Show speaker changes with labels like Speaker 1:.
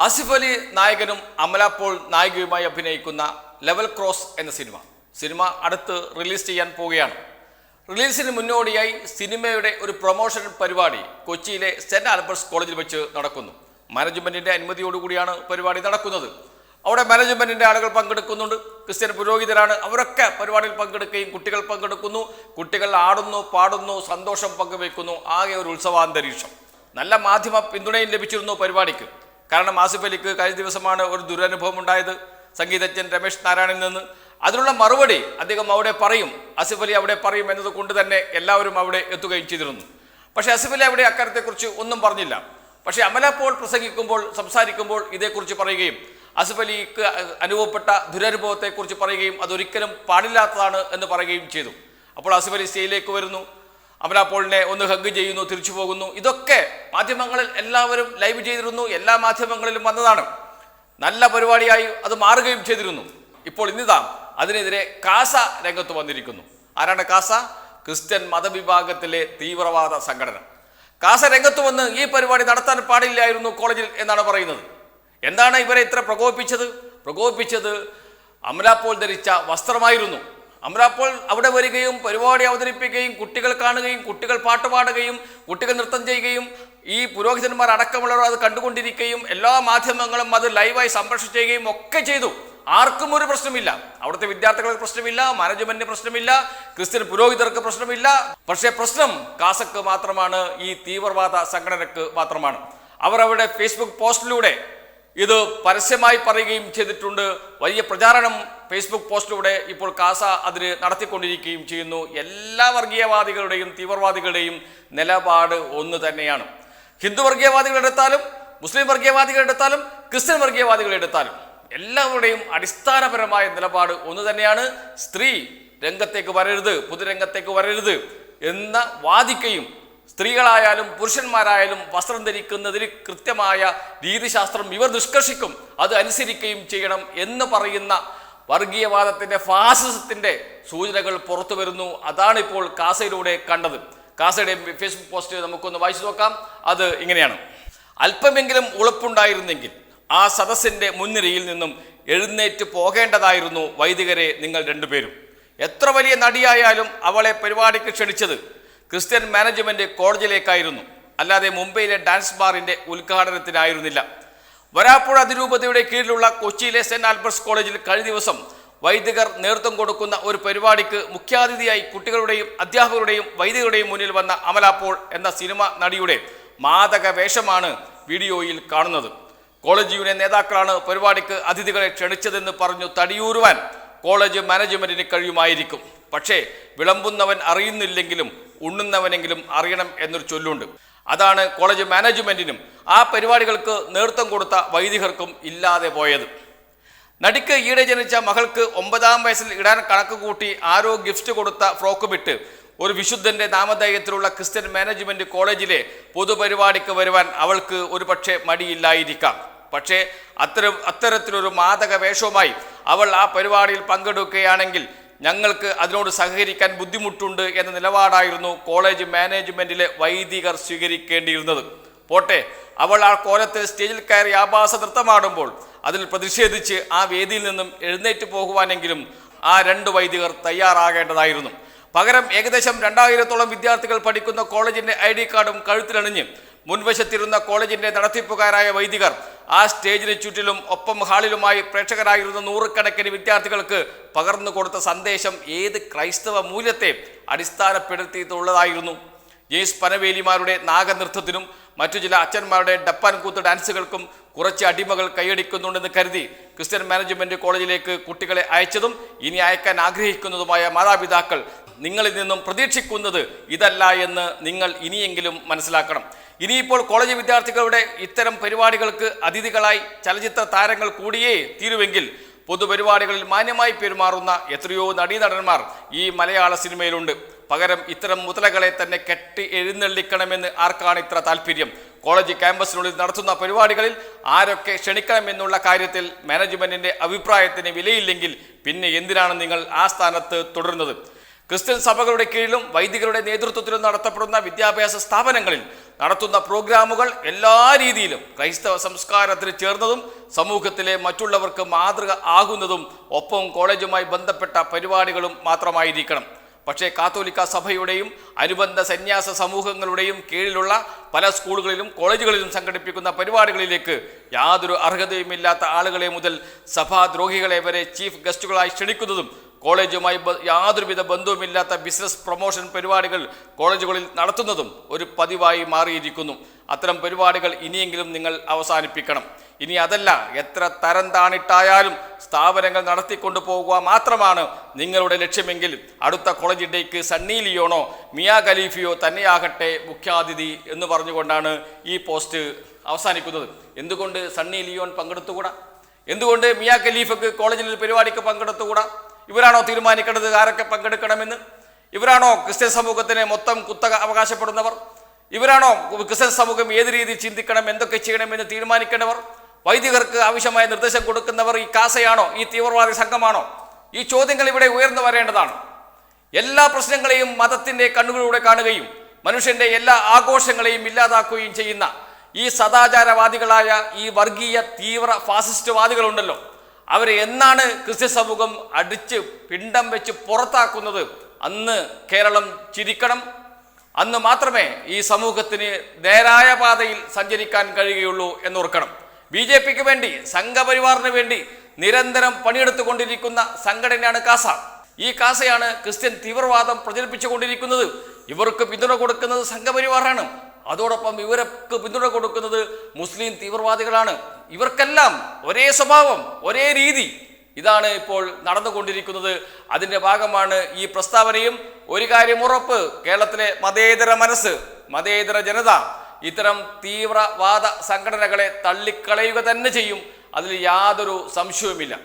Speaker 1: ആസിഫ് അലി നായകനും അമല പോൾ നായികയുമായി അഭിനയിക്കുന്ന ലെവൽ ക്രോസ് എന്ന സിനിമ. സിനിമ അടുത്ത് റിലീസ് ചെയ്യാൻ പോവുകയാണ്. റിലീസിന് മുന്നോടിയായി സിനിമയുടെ ഒരു പ്രൊമോഷൻ പരിപാടി കൊച്ചിയിലെ സെന്റ് ആൽബർട്ട്സ് കോളേജിൽ വെച്ച് നടക്കുന്നു. മാനേജ്മെന്റിന്റെ അനുമതിയോടുകൂടിയാണ് പരിപാടി നടക്കുന്നത്. അവിടെ മാനേജ്മെന്റിന്റെ ആളുകൾ പങ്കെടുക്കുന്നുണ്ട്. ക്രിസ്ത്യൻ പുരോഹിതരാണ് അവരൊക്കെ പരിപാടിയിൽ പങ്കെടുക്കുകയും കുട്ടികൾ പങ്കെടുക്കുന്നു. കുട്ടികൾ ആടുന്നു പാടുന്നു സന്തോഷം പങ്കുവെക്കുന്നു ആകെ ഒരു ഉത്സവാന്തരീക്ഷം. നല്ല മാധ്യമ പിന്തുണയും ലഭിച്ചിരുന്നു പരിപാടിക്ക്. കാരണം ആസിഫ് അലിക്ക് കഴിഞ്ഞ ദിവസമാണ് ഒരു ദുരനുഭവം ഉണ്ടായത്. സംഗീതജ്ഞൻ രമേശ് നാരായണിൽ നിന്ന്. അതിനുള്ള മറുപടി അദ്ദേഹം അവിടെ പറയും. ആസിഫ് അലി അവിടെ പറയും എന്നത് കൊണ്ട് തന്നെ എല്ലാവരും അവിടെ എത്തുകയും ചെയ്തിരുന്നു. പക്ഷേ ആസിഫ് അലി അവിടെ അക്കാര്യത്തെക്കുറിച്ച് ഒന്നും പറഞ്ഞില്ല. പക്ഷേ അമല പോൾ പ്രസംഗിക്കുമ്പോൾ സംസാരിക്കുമ്പോൾ ഇതേക്കുറിച്ച് പറയുകയും ആസിഫ് അലിക്ക് അനുഭവപ്പെട്ട ദുരനുഭവത്തെക്കുറിച്ച് പറയുകയും അതൊരിക്കലും പാടില്ലാത്തതാണ് എന്ന് പറയുകയും ചെയ്തു. അപ്പോൾ ആസിഫ് അലി സ്റ്റേയിലേക്ക് വരുന്നു. അമല പോളിനെ ഒന്ന് ഹഗ് ചെയ്യുന്നു തിരിച്ചു പോകുന്നു. ഇതൊക്കെ മാധ്യമങ്ങളിൽ എല്ലാവരും ലൈവ് ചെയ്തിരുന്നു. എല്ലാ മാധ്യമങ്ങളിലും വന്നതാണ്. നല്ല പരിപാടിയായി അത് മാറുകയും ചെയ്തിരുന്നു. ഇപ്പോൾ ഇന്നിതാ അതിനെതിരെ കാസ രംഗത്ത് വന്നിരിക്കുന്നു. ആരാണ് കാസ? ക്രിസ്ത്യൻ മതവിഭാഗത്തിലെ തീവ്രവാദ സംഘടന. കാസ രംഗത്ത് വന്ന് ഈ പരിപാടി നടത്താൻ പാടില്ലായിരുന്നു കോളേജിൽ എന്നാണ് പറയുന്നത്. എന്താണ് ഇവരെ ഇത്ര പ്രകോപിപ്പിച്ചത്? പ്രകോപിപ്പിച്ചത് അമലാപ്പോൾ ധരിച്ച വസ്ത്രമായിരുന്നു. അമലാപ്പോൾ അവിടെ വരികയും പരിപാടി അവതരിപ്പിക്കുകയും കുട്ടികൾ കാണുകയും കുട്ടികൾ പാട്ട് പാടുകയും കുട്ടികൾ നൃത്തം ചെയ്യുകയും ഈ പുരോഹിതന്മാർ അടക്കമുള്ളവർ അത് കണ്ടുകൊണ്ടിരിക്കുകയും എല്ലാ മാധ്യമങ്ങളും അത് ലൈവായി സംപ്രേഷണം ചെയ്യുകയും ഒക്കെ ചെയ്തു. ആർക്കും ഒരു പ്രശ്നമില്ല. അവിടുത്തെ വിദ്യാർത്ഥികൾക്ക് പ്രശ്നമില്ല മാനേജ്മെന്റിന് പ്രശ്നമില്ല ക്രിസ്ത്യൻ പുരോഹിതർക്ക് പ്രശ്നമില്ല. പക്ഷേ പ്രശ്നം കാസക്ക് മാത്രമാണ് ഈ തീവ്രവാദ സംഘടനക്ക് മാത്രമാണ്. അവർ അവരുടെ ഫേസ്ബുക്ക് പോസ്റ്റിലൂടെ ഇത് പരസ്യമായി പറയുകയും ചെയ്തിട്ടുണ്ട്. വലിയ പ്രചാരണം ഫേസ്ബുക്ക് പോസ്റ്റിലൂടെ ഇപ്പോൾ കാസ അതിന് നടത്തിക്കൊണ്ടിരിക്കുകയും ചെയ്യുന്നു. എല്ലാ വർഗീയവാദികളുടെയും തീവ്രവാദികളുടെയും നിലപാട് ഒന്ന് തന്നെയാണ്. ഹിന്ദു വർഗീയവാദികളെടുത്താലും മുസ്ലിം വർഗീയവാദികളെടുത്താലും ക്രിസ്ത്യൻ വർഗീയവാദികളെടുത്താലും എല്ലാവരുടെയും അടിസ്ഥാനപരമായ നിലപാട് ഒന്ന് തന്നെയാണ്. സ്ത്രീ രംഗത്തേക്ക് വരരുത് പൊതുരംഗത്തേക്ക് വരരുത് എന്ന വാദിക്കുകയും സ്ത്രീകളായാലും പുരുഷന്മാരായാലും വസ്ത്രം ധരിക്കുന്നതിൽ കൃത്യമായ രീതിശാസ്ത്രം ഇവർ നിഷ്കർഷിക്കും. അത് അനുസരിക്കുകയും ചെയ്യണം എന്ന് പറയുന്ന വർഗീയവാദത്തിന്റെ ഫാസിസത്തിന്റെ സൂചനകൾ പുറത്തു വരുന്നു. അതാണ് ഇപ്പോൾ കാസയിലൂടെ കണ്ടത്. കാസയുടെ ഫേസ്ബുക്ക് പോസ്റ്റ് നമുക്കൊന്ന് വായിച്ചു നോക്കാം. അത് ഇങ്ങനെയാണ്. അല്പമെങ്കിലും ഉളപ്പുണ്ടായിരുന്നെങ്കിൽ ആ സദസ്സിന്റെ മുൻനിരയിൽ നിന്നും എഴുന്നേറ്റ് പോകേണ്ടതായിരുന്നു വൈദികരെ നിങ്ങൾ രണ്ടുപേരും. എത്ര വലിയ നടിയായാലും അവളെ പരിപാടിക്ക് ക്ഷണിച്ചത് ക്രിസ്ത്യൻ മാനേജ്മെന്റ് കോളേജിലേക്കായിരുന്നു. അല്ലാതെ മുംബൈയിലെ ഡാൻസ് ബാറിന്റെ ഉദ്ഘാടനത്തിനായിരുന്നില്ല. വരാപ്പുഴ അതിരൂപതയുടെ കീഴിലുള്ള കൊച്ചിയിലെ സെന്റ് ആൽബർട്സ് കോളേജിൽ കഴിഞ്ഞ ദിവസം വൈദികർ നേതൃത്വം കൊടുക്കുന്ന ഒരു പരിപാടിക്ക് മുഖ്യാതിഥിയായി കുട്ടികളുടെയും അധ്യാപകരുടെയും വൈദികരുടെയും മുന്നിൽ വന്ന അമലാപ്പോൾ എന്ന സിനിമ നടിയുടെ മാതക വേഷമാണ് വീഡിയോയിൽ കാണുന്നത്. കോളേജ് യൂണിയൻ നേതാക്കളാണ് പരിപാടിക്ക് അതിഥികളെ ക്ഷണിച്ചതെന്ന് പറഞ്ഞു തടിയൂരുവാൻ കോളേജ് മാനേജ്മെന്റിന് കഴിയുമായിരിക്കും. പക്ഷേ വിളമ്പുന്നവൻ അറിയുന്നില്ലെങ്കിലും ഉണ്ണുന്നവനെങ്കിലും അറിയണം എന്നൊരു ചൊല്ലുണ്ട്. അതാണ് കോളേജ് മാനേജ്മെന്റിനും ആ പരിപാടികൾക്ക് നേതൃത്വം കൊടുത്ത വൈദികർക്കും ഇല്ലാതെ പോയത്. നടിക്ക് ഈടെ ജനിച്ച മകൾക്ക് ഒമ്പതാം വയസ്സിൽ ഇടാൻ കണക്ക് കൂട്ടി ആരോ ഗിഫ്റ്റ് കൊടുത്ത ഫ്രോക്ക് വിട്ട് ഒരു വിശുദ്ധന്റെ നാമധേയത്തിലുള്ള ക്രിസ്ത്യൻ മാനേജ്മെന്റ് കോളേജിലെ പൊതുപരിപാടിക്ക് വരുവാൻ അവൾക്ക് ഒരു പക്ഷേ മടിയില്ലായിരിക്കാം. പക്ഷേ അത്തരം അത്തരത്തിലൊരു മാതക വേഷവുമായി അവൾ ആ പരിപാടിയിൽ പങ്കെടുക്കുകയാണെങ്കിൽ ഞങ്ങൾക്ക് അതിനോട് സഹകരിക്കാൻ ബുദ്ധിമുട്ടുണ്ട് എന്ന നിലപാടായിരുന്നു കോളേജ് മാനേജ്മെന്റിലെ വൈദികർ സ്വീകരിക്കേണ്ടിയിരുന്നത്. പോട്ടെ അവൾ ആ കോലത്തിൽ സ്റ്റേജിൽ കയറി ആഭാസ നൃത്തമാടുമ്പോൾ അതിൽ പ്രതിഷേധിച്ച് ആ വേദിയിൽ നിന്നും എഴുന്നേറ്റ് പോകുവാനെങ്കിലും ആ രണ്ട് വൈദികർ തയ്യാറാകേണ്ടതായിരുന്നു. പകരം ഏകദേശം രണ്ടായിരത്തോളം വിദ്യാർത്ഥികൾ പഠിക്കുന്ന കോളേജിന്റെ ഐ ഡി കാർഡും കഴുത്തിലണിഞ്ഞ് മുൻവശത്തിരുന്ന കോളേജിന്റെ നടത്തിപ്പുകാരായ വൈദികർ ആ സ്റ്റേജിന് ചുറ്റിലും ഒപ്പം ഹാളിലുമായി പ്രേക്ഷകരായിരുന്ന നൂറുകണക്കിന് വിദ്യാർത്ഥികൾക്ക് പകർന്നു കൊടുത്ത സന്ദേശം ഏത് ക്രൈസ്തവ മൂല്യത്തെ അടിസ്ഥാനപ്പെടുത്തിയിട്ടുള്ളതായിരുന്നു. ജെയ്സ് പനവേലിമാരുടെ നാഗനൃത്തത്തിനും മറ്റു ചില അച്ഛന്മാരുടെ ഡപ്പാൻ കൂത്ത് ഡാൻസുകൾക്കും കുറച്ച് അടിമകൾ കൈയടിക്കുന്നുണ്ടെന്ന് കരുതി ക്രിസ്ത്യൻ മാനേജ്മെന്റ് കോളേജിലേക്ക് കുട്ടികളെ അയച്ചതും ഇനി അയക്കാൻ ആഗ്രഹിക്കുന്നതുമായ മാതാപിതാക്കൾ നിങ്ങളിൽ നിന്നും പ്രതീക്ഷിക്കുന്നത് ഇതല്ല എന്ന് നിങ്ങൾ ഇനിയെങ്കിലും മനസ്സിലാക്കണം. ഇനിയിപ്പോൾ കോളേജ് വിദ്യാർത്ഥികളുടെ ഇത്തരം പരിപാടികൾക്ക് അതിഥികളായി ചലച്ചിത്ര താരങ്ങൾ കൂടിയേ തീരുവെങ്കിൽ പൊതുപരിപാടികളിൽ മാന്യമായി പെരുമാറുന്ന എത്രയോ നടീനടന്മാർ ഈ മലയാള സിനിമയിലുണ്ട്. പകരം ഇത്തരം മുതലകളെ തന്നെ കെട്ടി എഴുന്നള്ളിക്കണമെന്ന് ആർക്കാണ് ഇത്ര താല്പര്യം? കോളേജ് ക്യാമ്പസിനുള്ളിൽ നടത്തുന്ന പരിപാടികളിൽ ആരൊക്കെ ക്ഷണിക്കണമെന്നുള്ള കാര്യത്തിൽ മാനേജ്മെന്റിന്റെ അഭിപ്രായത്തിന് വിലയില്ലെങ്കിൽ പിന്നെ എന്തിനാണ് നിങ്ങൾ ആ സ്ഥാനത്ത് തുടരുന്നത്? ക്രിസ്ത്യൻ സഭകളുടെ കീഴിലും വൈദികരുടെ നേതൃത്വത്തിലും നടത്തപ്പെടുന്ന വിദ്യാഭ്യാസ സ്ഥാപനങ്ങളിൽ നടത്തുന്ന പ്രോഗ്രാമുകൾ എല്ലാ രീതിയിലും ക്രൈസ്തവ സംസ്കാരത്തിന് ചേർന്നതും സമൂഹത്തിലെ മറ്റുള്ളവർക്ക് മാതൃക ആകുന്നതും ഒപ്പം കോളേജുമായി ബന്ധപ്പെട്ട പരിപാടികളും മാത്രമായിരിക്കണം. പക്ഷേ കാത്തോലിക്ക സഭയുടെയും അനുബന്ധ സന്യാസ സമൂഹങ്ങളുടെയും കീഴിലുള്ള പല സ്കൂളുകളിലും കോളേജുകളിലും സംഘടിപ്പിക്കുന്ന പരിപാടികളിലേക്ക് യാതൊരു അർഹതയുമില്ലാത്ത ആളുകളെ മുതൽ സഭാദ്രോഹികളെ വരെ ചീഫ് ഗസ്റ്റുകളായി ക്ഷണിക്കുന്നതും കോളേജുമായി യാതൊരുവിധ ബന്ധവുമില്ലാത്ത ബിസിനസ് പ്രൊമോഷൻ പരിപാടികൾ കോളേജുകളിൽ നടത്തുന്നതും ഒരു പതിവായി മാറിയിരിക്കുന്നു. അത്തരം പരിപാടികൾ ഇനിയെങ്കിലും നിങ്ങൾ അവസാനിപ്പിക്കണം. ഇനി അതല്ല എത്ര തരം താണിട്ടായാലും സ്ഥാപനങ്ങൾ നടത്തിക്കൊണ്ടു പോകുക മാത്രമാണ് നിങ്ങളുടെ ലക്ഷ്യമെങ്കിൽ. അടുത്ത കോളേജ് ഡേക്ക് സണ്ണി ലിയോണോ മിയ ഖലീഫിയോ തന്നെയാകട്ടെ മുഖ്യാതിഥി എന്ന് പറഞ്ഞുകൊണ്ടാണ് ഈ പോസ്റ്റ് അവസാനിക്കുന്നത്. എന്തുകൊണ്ട് സണ്ണി ലിയോൺ പങ്കെടുത്തുകൂടാ? എന്തുകൊണ്ട് മിയ ഖലീഫക്ക് കോളേജിൽ പരിപാടിക്ക് പങ്കെടുത്തുകൂടാ? ഇവരാണോ തീരുമാനിക്കേണ്ടത്? ആരൊക്കെ പങ്കെടുക്കണമെന്ന്? ഇവരാണോ ക്രിസ്ത്യൻ സമൂഹത്തിന് മൊത്തം കുത്തക അവകാശപ്പെടുന്നവർ? ഇവരാണോ ക്രിസ്ത്യൻ സമൂഹം ഏത് രീതിയിൽ ചിന്തിക്കണം? എന്തൊക്കെ ചെയ്യണമെന്ന് തീരുമാനിക്കേണ്ടവർ? വൈദികർക്ക് ആവശ്യമായ നിർദ്ദേശം കൊടുക്കുന്നവർ ഈ കാസയാണോ? ഈ തീവ്രവാദി സംഘമാണോ? ഈ ചോദ്യങ്ങൾ ഇവിടെ ഉയർന്നു വരേണ്ടതാണ്. എല്ലാ പ്രശ്നങ്ങളെയും മതത്തിന്റെ കണ്ണുകളിലൂടെ കാണുകയും മനുഷ്യന്റെ എല്ലാ ആഘോഷങ്ങളെയും ഇല്ലാതാക്കുകയും ചെയ്യുന്ന ഈ സദാചാരവാദികളായ ഈ വർഗീയ തീവ്ര ഫാസിസ്റ്റ് ഫാസിസ്റ്റ്വാദികളുണ്ടല്ലോ. അവരെ എന്നാണ് ക്രിസ്ത്യ സമൂഹം അടിച്ച് പിണ്ടം വെച്ച് പുറത്താക്കുന്നത്? അന്ന് കേരളം ചിരിക്കണം. അന്ന് മാത്രമേ ഈ സമൂഹത്തിന് നേരായ പാതയിൽ സഞ്ചരിക്കാൻ കഴിയുകയുള്ളൂ എന്നോർക്കണം. ബി ജെ പിക്ക് വേണ്ടി സംഘപരിവാറിന് വേണ്ടി നിരന്തരം പണിയെടുത്തുകൊണ്ടിരിക്കുന്ന സംഘടനയാണ് കാസ. ഈ കാസയാണ് ക്രിസ്ത്യൻ തീവ്രവാദം പ്രചരിപ്പിച്ചുകൊണ്ടിരിക്കുന്നത്. ഇവർക്ക് പിന്തുണ കൊടുക്കുന്നത് സംഘപരിവാറാണ്. അതോടൊപ്പം ഇവർക്ക് പിന്തുണ കൊടുക്കുന്നത് മുസ്ലിം തീവ്രവാദികളാണ്. ഇവർക്കെല്ലാം ഒരേ സ്വഭാവം ഒരേ രീതി. ഇതാണ് ഇപ്പോൾ നടന്നുകൊണ്ടിരിക്കുന്നത്. അതിന്റെ ഭാഗമാണ് ഈ പ്രസ്താവനയും. ഒരു കാര്യം ഉറപ്പ് കേരളത്തിലെ മതേതര മനസ്സ് മതേതര ജനത ഇത്തരം തീവ്രവാദ സംഘടനകളെ തള്ളിക്കളയുക തന്നെ ചെയ്യും. അതിൽ യാതൊരു സംശയവുമില്ല.